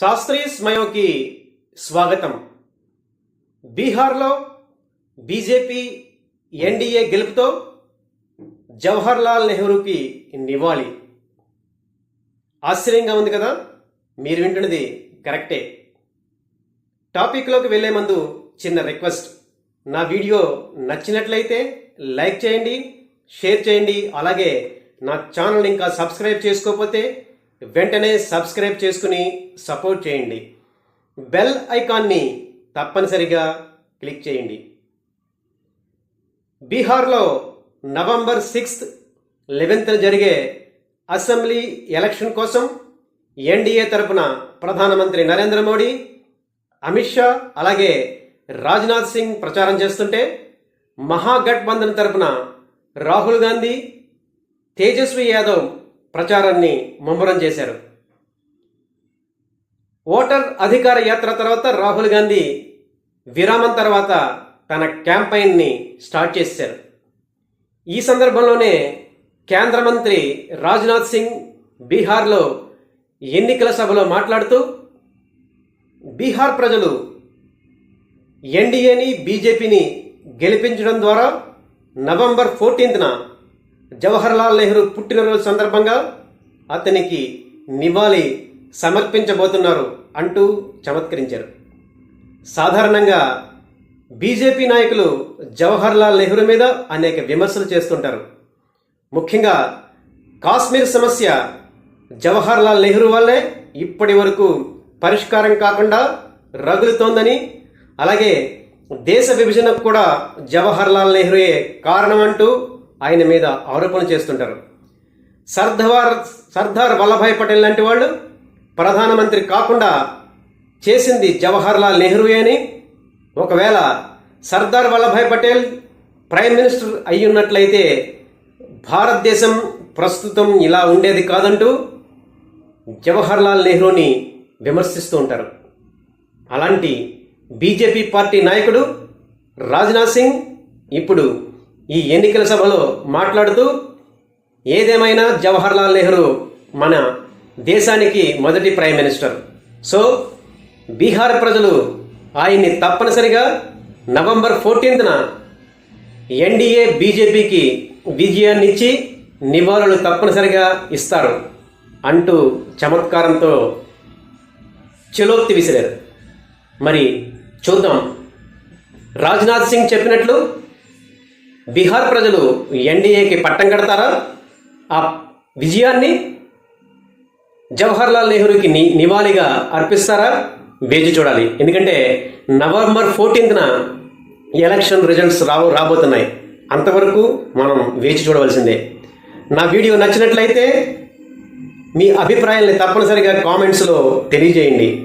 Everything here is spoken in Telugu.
శాస్త్రీయ స్మయోకి స్వాగతం. బీహార్లో బీజేపీ ఎన్డీఏ గెలుపుతో జవహర్లాల్ నెహ్రూకి నివాళి. ఆశ్చర్యంగా ఉంది కదా? మీరు వింటున్నది కరెక్టే. టాపిక్లోకి వెళ్ళే ముందు చిన్న రిక్వెస్ట్. నా వీడియో నచ్చినట్లయితే లైక్ చేయండి షేర్ చేయండి అలాగే నా ఛానల్ ఇంకా సబ్స్క్రైబ్ చేసుకోకపోతే వెంటనే సబ్స్క్రైబ్ చేసుకుని సపోర్ట్ చేయండి. బెల్ ఐకాన్ని తప్పనిసరిగా క్లిక్ చేయండి. బీహార్లో నవంబర్ సిక్స్త్ లెవెన్త్ జరిగే అసెంబ్లీ ఎలక్షన్ కోసం ఎన్డీఏ తరపున ప్రధానమంత్రి నరేంద్ర మోడీ అమిత్ షా అలాగే రాజ్నాథ్ సింగ్ ప్రచారం చేస్తుంటే మహాగఠబంధన్ తరపున రాహుల్ గాంధీ తేజస్వి యాదవ్ ప్రచారాన్ని ముమ్మరం చేశారు. ఓటర్ అధికార యాత్ర తర్వాత రాహుల్ గాంధీ విరామం తర్వాత తన క్యాంపైన్ని స్టార్ట్ చేశారు. ఈ సందర్భంలోనే కేంద్ర మంత్రి రాజ్నాథ్ సింగ్ బీహార్లో ఎన్నికల సభలో మాట్లాడుతూ బీహార్ ప్రజలు ఎన్డీఏని బీజేపీని గెలిపించడం ద్వారా నవంబర్ ఫోర్టీన్త్న జవహర్లాల్ నెహ్రూ పుట్టినరోజు సందర్భంగా అతనికి నివాళి సమర్పించబోతున్నారు అంటూ చమత్కరించారు. సాధారణంగా బీజేపీ నాయకులు జవహర్లాల్ నెహ్రూ మీద అనేక విమర్శలు చేస్తుంటారు. ముఖ్యంగా కాశ్మీర్ సమస్య జవహర్లాల్ నెహ్రూ వల్లే ఇప్పటి వరకు పరిష్కారం కాకుండా రగులుతోందని అలాగే దేశ విభజనకు కూడా జవహర్లాల్ నెహ్రూయే కారణం అంటూ ఆయన మీద ఆరోపణ చేస్తుంటారు. సర్దార్ సర్దార్ వల్లభాయ్ పటేల్ లాంటి వాళ్ళు ప్రధానమంత్రి కాకుండా చేసింది జవహర్లాల్ నెహ్రూ అని. ఒకవేళ సర్దార్ వల్లభాయ్ పటేల్ ప్రైమ్ మినిస్టర్ అయ్యున్నట్లయితే భారతదేశం ప్రస్తుతం ఇలా ఉండేది కాదంటూ జవహర్లాల్ నెహ్రూని విమర్శిస్తూ ఉంటారు. అలాంటి బీజేపీ పార్టీ నాయకుడు రాజ్నాథ్ సింగ్ ఇప్పుడు ఈ ఎన్నికల సభలో మాట్లాడుతూ ఏదేమైనా జవహర్లాల్ నెహ్రూ మన దేశానికి మొదటి ప్రైమ్ మినిస్టర్. సో బీహార్ ప్రజలు ఆయన్ని తప్పనిసరిగా నవంబర్ ఫోర్టీన్త్న ఎన్డీఏ బీజేపీకి విజయాన్ని ఇచ్చి నివాళులు తప్పనిసరిగా ఇస్తారు అంటూ చమత్కారంతో చెలోక్తి విసిరారు. మరి చూద్దాం. రాజ్నాథ్ సింగ్ చెప్పినట్లు బీహార్ ప్రజలు ఎన్డీఏకి పట్టం కడతారా? ఆ విజయాన్ని జవహర్లాల్ నెహ్రూకి ని నివాళిగా అర్పిస్తారా? వేచి చూడాలి. ఎందుకంటే నవంబర్ ఫోర్టీన్త్న ఎలక్షన్ రిజల్ట్స్ రావు రాబోతున్నాయి. అంతవరకు మనం వేచి చూడవలసిందే. నా వీడియో నచ్చినట్లయితే మీ అభిప్రాయాల్ని తప్పనిసరిగా కామెంట్స్లో తెలియజేయండి.